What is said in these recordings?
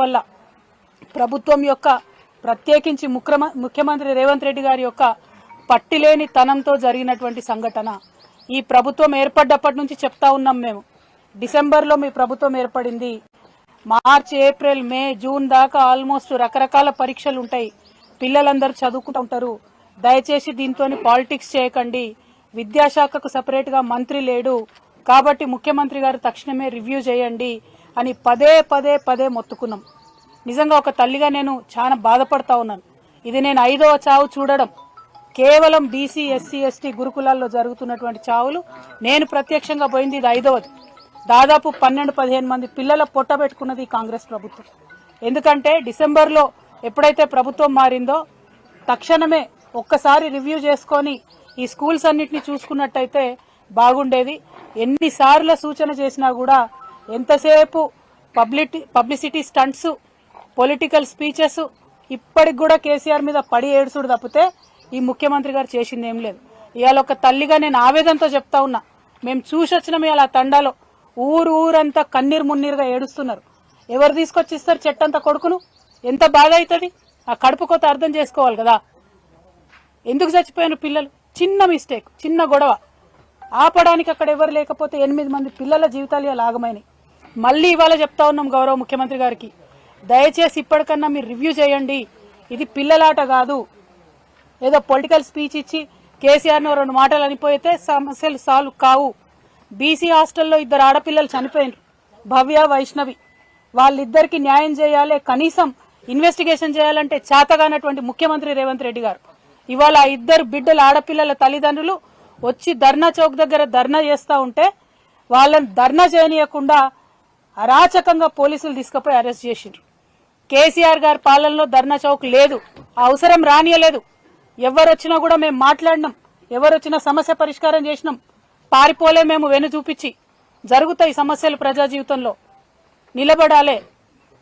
వల్ల ప్రభుత్వం యొక్క ప్రత్యేకించి ముఖ్యమ ముఖ్యమంత్రి రేవంత్ రెడ్డి గారి యొక్క పట్టిలేని తనంతో జరిగినటువంటి సంఘటన. ఈ ప్రభుత్వం ఏర్పడ్డప్పటి నుంచి చెప్తా ఉన్నాం మేము. డిసెంబర్లో మీ ప్రభుత్వం ఏర్పడింది. మార్చ్ ఏప్రిల్ మే జూన్ దాకా ఆల్మోస్ట్ రకరకాల పరీక్షలు ఉంటాయి. పిల్లలందరూ చదువుకుంటూ ఉంటారు. దయచేసి దీంతో పాలిటిక్స్ చేయకండి. విద్యాశాఖకు సపరేట్గా మంత్రి లేడు. కాబట్టి ముఖ్యమంత్రి గారు తక్షణమే రివ్యూ చేయండి. అని పదే పదే పదే మొత్తుకున్నాం. నిజంగా ఒక తల్లిగా నేను చాలా బాధపడతా ఉన్నాను. ఇది నేను ఐదవ చావు చూడడం. కేవలం బీసీ ఎస్సీ ఎస్టీ గురుకులాల్లో జరుగుతున్నటువంటి చావులు నేను ప్రత్యక్షంగా పోయింది ఇది ఐదవది. దాదాపు పన్నెండు పదిహేను మంది పిల్లల పొట్ట పెట్టుకున్నది కాంగ్రెస్ ప్రభుత్వం. ఎందుకంటే డిసెంబర్లో ఎప్పుడైతే ప్రభుత్వం మారిందో తక్షణమే ఒక్కసారి రివ్యూ చేసుకొని ఈ స్కూల్స్ అన్నిటిని చూసుకున్నట్టయితే బాగుండేది. ఎన్నిసార్లు సూచన చేసినా కూడా ఎంతసేపు publicity publicity stunts political speeches ఇప్పటికి కూడా కేసీఆర్ మీద పడి ఏడుసుడు తప్పితే ఈ ముఖ్యమంత్రి గారు చేసింది ఏం లేదు. ఇవాళ ఒక తల్లిగా నేను ఆవేదనతో చెప్తా ఉన్నా. మేము చూసి వచ్చినాం ఇవాళ ఆ తండాలో. ఊరు ఊరంతా కన్నీరు మున్నీరుగా ఏడుస్తున్నారు. ఎవరు తీసుకొచ్చి ఇస్తారు చెట్టంతా కొడుకును? ఎంత బాధ అవుతుంది ఆ కడుపు కొత్త అర్థం చేసుకోవాలి కదా. ఎందుకు చచ్చిపోయారు పిల్లలు? చిన్న మిస్టేక్ చిన్న గొడవ. ఆపడానికి అక్కడ ఎవరు లేకపోతే ఎనిమిది మంది పిల్లల జీవితాలు ఇలా ఆగమైనవి మళ్ళీ ఇవాళ చెప్తా ఉన్నాం గౌరవ ముఖ్యమంత్రి గారికి. దయచేసి ఇప్పటికన్నా మీరు రివ్యూ చేయండి. ఇది పిల్లలాట కాదు. ఏదో పొలిటికల్ స్పీచ్ ఇచ్చి కేసీఆర్ను రెండు మాటలు అనిపోయితే సమస్యలు సాల్వ్ కావు. బీసీ హాస్టల్లో ఇద్దరు ఆడపిల్లలు చనిపోయినారు. భవ్య వైష్ణవి. వాళ్ళిద్దరికి న్యాయం చేయాలి కనీసం ఇన్వెస్టిగేషన్ చేయాలంటే చేతగానటువంటి ముఖ్యమంత్రి రేవంత్ రెడ్డి గారు. ఇవాళ ఇద్దరు బిడ్డల ఆడపిల్లల తల్లిదండ్రులు వచ్చి ధర్నా చౌక్ దగ్గర ధర్నా చేస్తా ఉంటే వాళ్ళని ధర్నా చేయనీయకుండా అరాచకంగా పోలీసులు తీసుకుపోయి అరెస్ట్ చేసిండ్రు. కేసీఆర్ గారి పాలనలో ధర్నా చౌక్ లేదు. అవసరం రానియలేదు. ఎవరొచ్చినా కూడా మేము మాట్లాడినాం. ఎవరొచ్చినా సమస్య పరిష్కారం చేసినాం. పారిపోలే మేము వెను చూపించి. జరుగుతాయి సమస్యలు ప్రజా జీవితంలో. నిలబడాలే.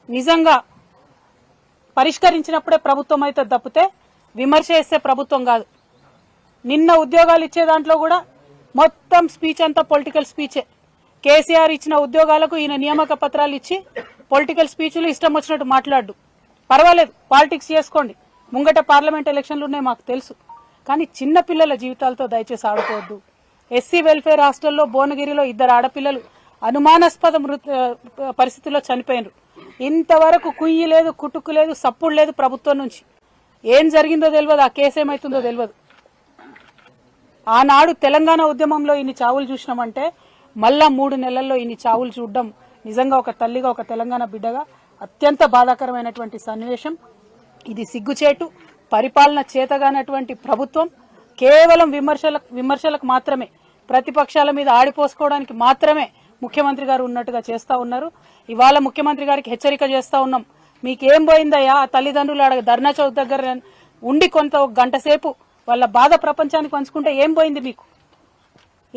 నిజంగా పరిష్కరించినప్పుడే ప్రభుత్వం అయితే తప్పితే విమర్శ చేస్తే ప్రభుత్వం కాదు. నిన్న ఉద్యోగాలు ఇచ్చే దాంట్లో కూడా మొత్తం స్పీచ్ అంతా పొలిటికల్ స్పీచే. కేసీఆర్ ఇచ్చిన ఉద్యోగాలకు ఈయన నియామక పత్రాలు ఇచ్చి పొలిటికల్ స్పీచ్లు ఇష్టం వచ్చినట్టు మాట్లాడు. పర్వాలేదు పాలిటిక్స్ చేసుకోండి. ముంగట పార్లమెంట్ ఎలక్షన్లు ఉన్నాయి మాకు తెలుసు. కానీ చిన్న పిల్లల జీవితాలతో దయచేసి ఆడుకోవద్దు. ఎస్సీ వెల్ఫేర్ హాస్టల్లో భువనగిరిలో ఇద్దరు ఆడపిల్లలు అనుమానాస్పద మృత పరిస్థితిలో చనిపోయినరు. ఇంతవరకు కుయ్యి లేదు కుటుకు లేదు సప్పుడు లేదు ప్రభుత్వం నుంచి. ఏం జరిగిందో తెలియదు ఆ కేసు ఏమైతుందో తెలియదు ఆనాడు తెలంగాణ ఉద్యమంలో ఇన్ని చావులు చూసినామంటే మళ్ళా మూడు నెలల్లో ఇన్ని చావులు చూడడం నిజంగా ఒక తల్లిగా ఒక తెలంగాణ బిడ్డగా అత్యంత బాధాకరమైనటువంటి సన్నివేశం. ఇది సిగ్గుచేటు పరిపాలన చేతగానటువంటి ప్రభుత్వం. కేవలం విమర్శలకు విమర్శలకు మాత్రమే ప్రతిపక్షాల మీద ఆడిపోసుకోవడానికి మాత్రమే ముఖ్యమంత్రి గారు ఉన్నట్టుగా చేస్తా ఉన్నారు. ఇవాళ ముఖ్యమంత్రి గారికి హెచ్చరిక చేస్తా ఉన్నాం. మీకేం పోయిందయ్యా? ఆ తల్లిదండ్రులు అడగ ధర్నా చౌక్ దగ్గర ఉండి కొంత ఒక గంట సేపు వాళ్ళ బాధ ప్రపంచానికి పంచుకుంటే ఏం పోయింది మీకు?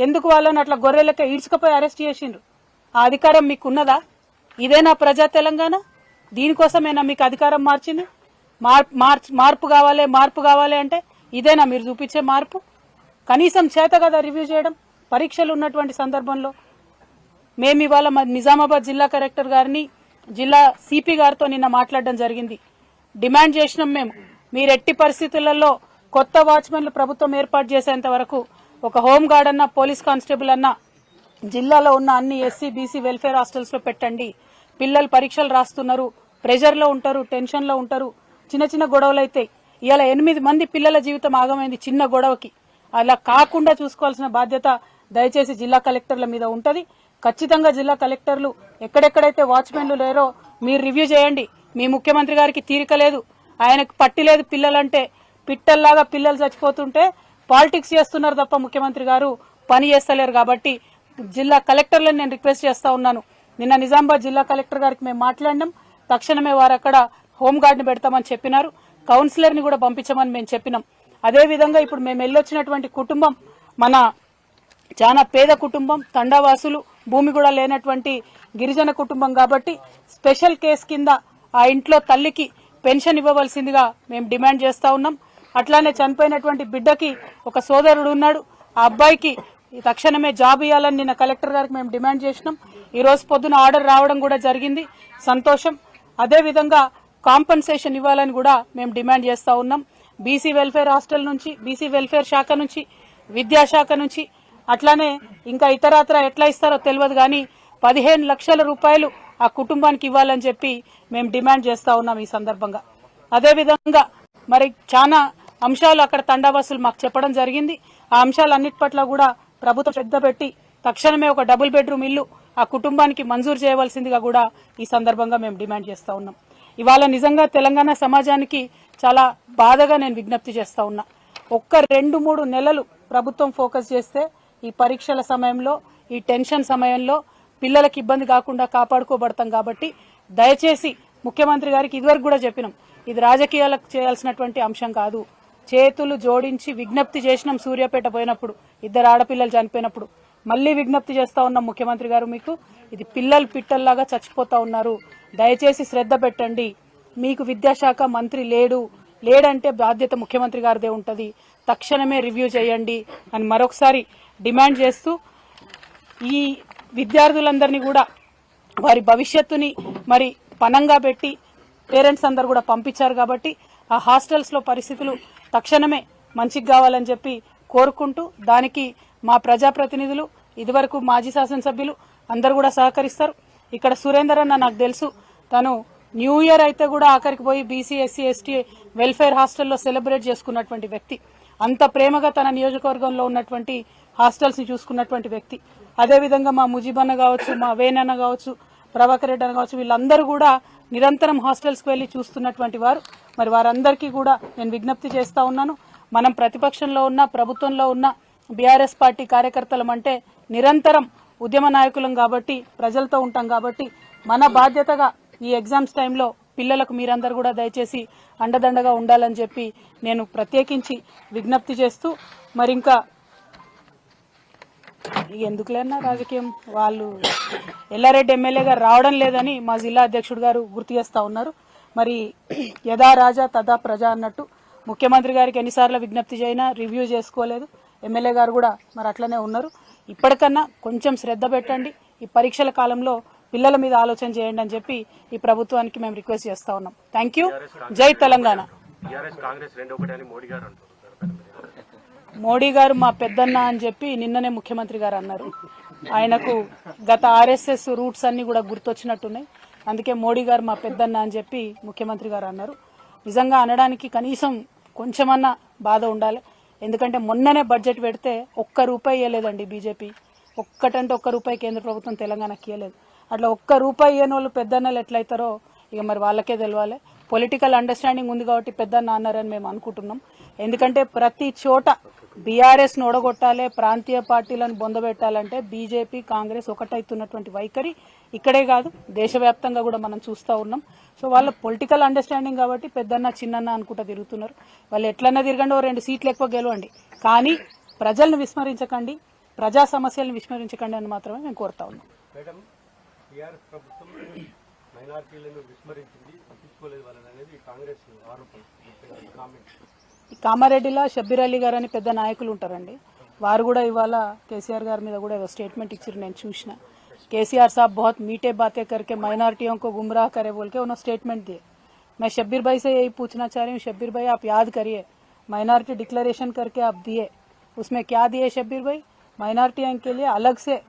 ఎందుకు వాళ్ళని అట్లా గొర్రెలెక్క ఈడ్చుకపోయి అరెస్ట్ చేసిండ్రు? ఆ అధికారం మీకు ఉన్నదా ఇదేనా ప్రజా తెలంగాణ? దీనికోసమేనా మీకు అధికారం మార్చింది? మార్పు మార్పు కావాలి మార్పు కావాలి అంటే ఇదేనా మీరు చూపించే మార్పు? కనీసం చేత కదా రివ్యూ చేయడం? పరీక్షలు ఉన్నటువంటి సందర్భంలో మేము ఇవాళ నిజామాబాద్ జిల్లా కలెక్టర్ గారిని జిల్లా సిపి గారితో నిన్న మాట్లాడడం జరిగింది. డిమాండ్ చేసినాం మేము. మీరు ఎట్టి పరిస్థితులలో కొత్త వాచ్మెన్లు ప్రభుత్వం ఏర్పాటు చేసేంత వరకు ఒక హోమ్ గార్డ్ అన్న పోలీస్ కానిస్టేబుల్ అన్న జిల్లాలో ఉన్న అన్ని ఎస్సీ బీసీ వెల్ఫేర్ హాస్టల్స్లో పెట్టండి. పిల్లలు పరీక్షలు రాస్తున్నారు. ప్రెషర్లో ఉంటారు టెన్షన్లో ఉంటారు. చిన్న చిన్న గొడవలు అయితే ఇలా ఎనిమిది మంది పిల్లల జీవితం ఆగమైంది చిన్న గొడవకి. అలా కాకుండా చూసుకోవాల్సిన బాధ్యత దయచేసి జిల్లా కలెక్టర్ల మీద ఉంటుంది. ఖచ్చితంగా జిల్లా కలెక్టర్లు ఎక్కడెక్కడైతే వాచ్మెన్లు లేరో మీరు రివ్యూ చేయండి. మీ ముఖ్యమంత్రి గారికి తీరిక లేదు. ఆయనకు పట్టి లేదు పిల్లలంటే. పిట్టల్లాగా పిల్లలు చచ్చిపోతుంటే పాలిటిక్స్ చేస్తున్నారు తప్ప ముఖ్యమంత్రి గారు పని చేస్తలేరు కాబట్టి జిల్లా కలెక్టర్లను నేను రిక్వెస్ట్ చేస్తా ఉన్నాను. నిన్న నిజామాబాద్ జిల్లా కలెక్టర్ గారికి మేము మాట్లాడినాం. తక్షణమే వారు అక్కడ హోంగార్డ్ని పెడతామని చెప్పినారు. కౌన్సిలర్ని కూడా పంపించమని మేము చెప్పినాం. అదేవిధంగా ఇప్పుడు మేము వెళ్ళొచ్చినటువంటి కుటుంబం మన చాలా పేద కుటుంబం తండావాసులు భూమి కూడా లేనటువంటి గిరిజన కుటుంబం కాబట్టి స్పెషల్ కేసు కింద ఆ ఇంట్లో తల్లికి పెన్షన్ ఇవ్వవలసిందిగా మేము డిమాండ్ చేస్తా ఉన్నాం. అట్లానే చనిపోయినటువంటి బిడ్డకి ఒక సోదరుడు ఉన్నాడు. ఆ అబ్బాయికి తక్షణమే జాబ్ ఇవ్వాలని నిన్న కలెక్టర్ గారికి మేము డిమాండ్ చేసినాం. ఈ రోజు పొద్దున ఆర్డర్ రావడం కూడా జరిగింది. సంతోషం. అదేవిధంగా కాంపన్సేషన్ ఇవ్వాలని కూడా మేము డిమాండ్ చేస్తా ఉన్నాం. బీసీ వెల్ఫేర్ హాస్టల్ నుంచి బీసీ వెల్ఫేర్ శాఖ నుంచి విద్యాశాఖ నుంచి అట్లానే ఇంకా ఇతరత్ర ఎట్లా ఇస్తారో తెలియదు కానీ పదిహేను లక్షల రూపాయలు ఆ కుటుంబానికి ఇవ్వాలని చెప్పి మేము డిమాండ్ చేస్తా ఉన్నాం ఈ సందర్భంగా. అదేవిధంగా మరి చాలా అంశాలు అక్కడ తండావాసులు మాకు చెప్పడం జరిగింది. ఆ అంశాలన్నిటి పట్ల కూడా ప్రభుత్వం శ్రద్ధ పెట్టి తక్షణమే ఒక డబుల్ బెడ్రూమ్ ఇల్లు ఆ కుటుంబానికి మంజూరు చేయవలసిందిగా కూడా ఈ సందర్భంగా మేము డిమాండ్ చేస్తా ఉన్నాం. ఇవాళ నిజంగా తెలంగాణ సమాజానికి చాలా బాధగా నేను విజ్ఞప్తి చేస్తా ఉన్నా. ఒక్క రెండు మూడు నెలలు ప్రభుత్వం ఫోకస్ చేస్తే ఈ పరీక్షల సమయంలో ఈ టెన్షన్ సమయంలో పిల్లలకు ఇబ్బంది కాకుండా కాపాడుకోబడతాం కాబట్టి దయచేసి ముఖ్యమంత్రి గారికి ఇదివరకు కూడా చెప్పినాం. ఇది రాజకీయాలకు చేయాల్సినటువంటి అంశం కాదు. చేతులు జోడించి విజ్ఞప్తి చేసినాం సూర్యాపేట పోయినప్పుడు. ఇద్దరు ఆడపిల్లలు చనిపోయినప్పుడు. మళ్ళీ విజ్ఞప్తి చేస్తా ఉన్నాం ముఖ్యమంత్రి గారు మీకు. ఇది పిల్లలు పిట్టల్లాగా చచ్చిపోతా ఉన్నారు. దయచేసి శ్రద్ధ పెట్టండి. మీకు విద్యాశాఖ మంత్రి లేడు. లేడంటే బాధ్యత ముఖ్యమంత్రి గారిదే ఉంటుంది. తక్షణమే రివ్యూ చేయండి అని మరొకసారి డిమాండ్ చేస్తూ ఈ విద్యార్థులందరినీ కూడా వారి భవిష్యత్తుని మరి పనంగా పెట్టి పేరెంట్స్ అందరు కూడా పంపించారు కాబట్టి ఆ హాస్టల్స్లో పరిస్థితులు తక్షణమే మంచికి కావాలని చెప్పి కోరుకుంటూ దానికి మా ప్రజాప్రతినిధులు ఇదివరకు మాజీ శాసనసభ్యులు అందరు కూడా సహకరిస్తారు. ఇక్కడ సురేందర్ అన్న నాకు తెలుసు. తను న్యూ ఇయర్ అయితే కూడా ఆఖరికి పోయి బీసీ ఎస్సీ ఎస్టీ వెల్ఫేర్ హాస్టల్లో సెలబ్రేట్ చేసుకున్నటువంటి వ్యక్తి. అంత ప్రేమగా తన నియోజకవర్గంలో ఉన్నటువంటి హాస్టల్స్ని చూసుకున్నటువంటి వ్యక్తి. అదేవిధంగా మా ముజీబన్న కావచ్చు మా వేనన్న కావచ్చు ప్రభాకర్ రెడ్డి అన్న కావచ్చు వీళ్ళందరూ కూడా నిరంతరం హాస్టల్స్కి వెళ్ళి చూస్తున్నటువంటి వారు. మరి వారందరికీ కూడా నేను విజ్ఞప్తి చేస్తా ఉన్నాను. మనం ప్రతిపక్షంలో ఉన్న ప్రభుత్వంలో ఉన్న బీఆర్ఎస్ పార్టీ కార్యకర్తలం అంటే నిరంతరం ఉద్యమ నాయకులం కాబట్టి ప్రజలతో ఉంటాం కాబట్టి మన బాధ్యతగా ఈ ఎగ్జామ్స్ టైంలో పిల్లలకు మీరందరూ కూడా దయచేసి అండదండగా ఉండాలని చెప్పి నేను ప్రత్యేకించి విజ్ఞప్తి చేస్తూ మరి ఇంకా ఎందుకులేనా రాజకీయం? వాళ్ళు ఎల్లారెడ్డి ఎమ్మెల్యే గారు రావడం లేదని మా జిల్లా అధ్యక్షుడు గారు గుర్తు చేస్తా ఉన్నారు. మరి యథా రాజా తదా ప్రజ అన్నట్టు ముఖ్యమంత్రి గారికి ఎన్నిసార్లు విజ్ఞప్తి చేయినా రివ్యూ చేసుకోలేదు. ఎమ్మెల్యే గారు కూడా మరి అట్లనే ఉన్నారు. ఇప్పటికన్నా కొంచెం శ్రద్ధ పెట్టండి. ఈ పరీక్షల కాలంలో పిల్లల మీద ఆలోచన చేయండి అని చెప్పి ఈ ప్రభుత్వానికి మేము రిక్వెస్ట్ చేస్తా ఉన్నాం. థ్యాంక్ యూ జై తెలంగాణ. మోడీ గారు మా పెద్దన్న అని చెప్పి నిన్ననే ముఖ్యమంత్రి గారు అన్నారు. ఆయనకు గత ఆర్ఎస్ఎస్ రూట్స్ అన్ని కూడా గుర్తొచ్చినట్టున్నాయి. అందుకే మోడీ గారు మా పెద్దన్న అని చెప్పి ముఖ్యమంత్రి గారు అన్నారు. నిజంగా అనడానికి కనీసం కొంచెమన్నా బాధ ఉండాలి. ఎందుకంటే మొన్ననే బడ్జెట్ పెడితే ఒక్క రూపాయి ఇవ్వలేదండి బీజేపీ. ఒక్కటంటే ఒక్క రూపాయి కేంద్ర ప్రభుత్వం తెలంగాణకి ఇవ్వలేదు అట్లా ఒక్క రూపాయి ఇవ్వని వాళ్ళు పెద్దన్నలు ఎట్లయితారో ఇక మరి వాళ్ళకే తెలవాలి. పొలిటికల్ అండర్స్టాండింగ్ ఉంది కాబట్టి పెద్దన్న అన్నారని మేము అనుకుంటున్నాం. ఎందుకంటే ప్రతి చోట బీఆర్ఎస్ను ఓడగొట్టాలి ప్రాంతీయ పార్టీలను బొందబెట్టాలంటే బీజేపీ కాంగ్రెస్ ఒకటైతున్నటువంటి వైఖరి ఇక్కడే కాదు దేశవ్యాప్తంగా కూడా మనం చూస్తూ ఉన్నాం. సో వాళ్ళ పొలిటికల్ అండర్స్టాండింగ్ కాబట్టి పెద్దన్న చిన్నన్న అనుకుంటా తిరుగుతున్నారు. వాళ్ళు ఎట్లన్నా తిరగండి ఓ రెండు సీట్లు ఎక్కువ గెలవండి. కానీ ప్రజలను విస్మరించకండి ప్రజా సమస్యలను విస్మరించకండి అని మాత్రమే మేము కోరుతా ఉన్నాం. మైనార్టీలను విస్మరించింది వాళ్ళని అనేది కాంగ్రెస్ ఆరోపణ. కామెంట్ कामारे షబ్బీర్ अली గారు అని పెద్ద నాయకులు ఉంటారండి. వారు కూడా ఇవాళ కేసీఆర్ केसीआर साहब बहुत मीठे बातें करके माइनॉरिटियों को गुमराह करे बोल के उन्होंने स्टेटमेंट दिए मैं शब्बीर भाई से यही पूछना चाह रही हूँ शब्बीर भाई आप याद करिए माइनॉरिटी डिक्लेरेशन करके आप दिए उसमें क्या दिए शब्बीर भाई माइनॉरिटियों के लिए अलग से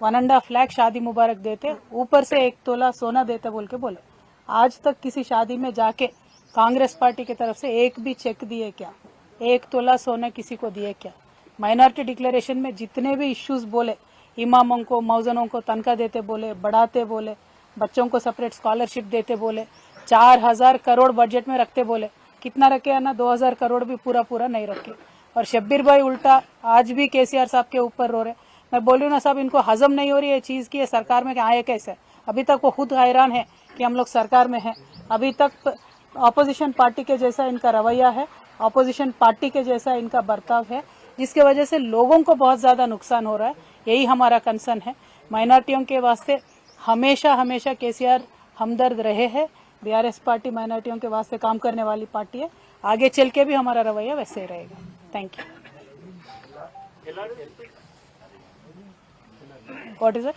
वन एंड हाफ़ लैख शादी मुबारक देते ऊपर से एक तोला सोना देते बोल के बोले आज तक किसी शादी में जाके कांग्रेस पार्टी की तरफ़ से एक भी चेक दिए क्या? एक तोला सोना किसी को दिए क्या? माइनॉरिटी डिक्लेरेशन में जितने भी इश्यूज़ बोले, इमामों को मौजनों को तनख्वाह देते बोले, बढ़ाते बोले, बच्चों को सेपरेट स्कॉलरशिप देते बोले, चार हज़ार करोड़ बजट में रखते बोले, कितना रखे है ना दो हज़ार करोड़ भी पूरा पूरा नहीं रखे। और शब्बीर भाई उल्टा आज भी केसीआर साहब के ऊपर रो रहे मैं बोल रही ना साहब, इनको हजम नहीं हो रही है चीज़ की सरकार में आए कैसे अभी तक वो खुद हैरान है कि हम लोग सरकार में हैं। अभी तक ऑपोजिशन पार्टी के जैसा इनका रवैया है, ऑपोजिशन पार्टी के जैसा इनका बर्ताव है, जिसके वजह से लोगों को बहुत ज़्यादा नुकसान हो रहा है, यही हमारा कंसर्न है। माइनॉरिटियों के वास्ते हमेशा हमेशा केसीआर हमदर्द रहे हैं। बीआरएस पार्टी माइनॉरिटियों के वास्ते काम करने वाली पार्टी है। आगे चल के भी हमारा रवैया वैसे ही रहेगा। Thank you what is it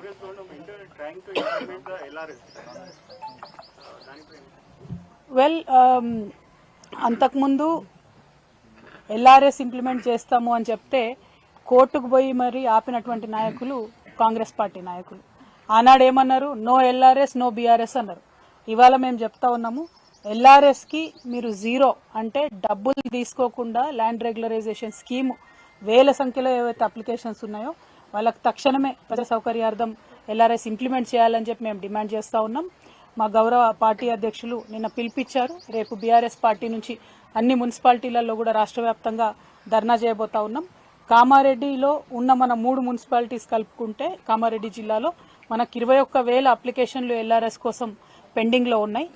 Congress government trying to implement the LRS. Well అంతకుముందు ఎల్ఆర్ఎస్ ఇంప్లిమెంట్ చేస్తాము అని చెప్తే కోర్టుకు పోయి మరి ఆపినటువంటి నాయకులు కాంగ్రెస్ పార్టీ నాయకులు. ఆనాడు ఏమన్నారు? నో ఎల్ఆర్ఎస్ నో బీఆర్ఎస్ అన్నారు. ఇవాళ మేము చెప్తా ఉన్నాము ఎల్ఆర్ఎస్కి మీరు జీరో అంటే డబ్బులు తీసుకోకుండా ల్యాండ్ రెగ్యులరైజేషన్ స్కీమ్ వేల సంఖ్యలో ఏవైతే అప్లికేషన్స్ ఉన్నాయో వాళ్ళకి తక్షణమే ప్రజా సౌకర్యార్థం ఎల్ఆర్ఎస్ ఇంప్లిమెంట్ చేయాలని చెప్పి మేము డిమాండ్ చేస్తూ ఉన్నాం. మా గౌరవ పార్టీ అధ్యక్షులు నిన్న పిలిపించారు. రేపు బీఆర్ఎస్ పార్టీ నుంచి అన్ని మున్సిపాలిటీలలో కూడా రాష్ట్ర వ్యాప్తంగా ధర్నా చేయబోతా ఉన్నాం. కామారెడ్డిలో ఉన్న మన మూడు మున్సిపాలిటీస్ కలుపుకుంటే కామారెడ్డి జిల్లాలో మనకి ఇరవై ఒక్క వేల అప్లికేషన్లు ఎల్ఆర్ఎస్ కోసం పెండింగ్లో ఉన్నాయి.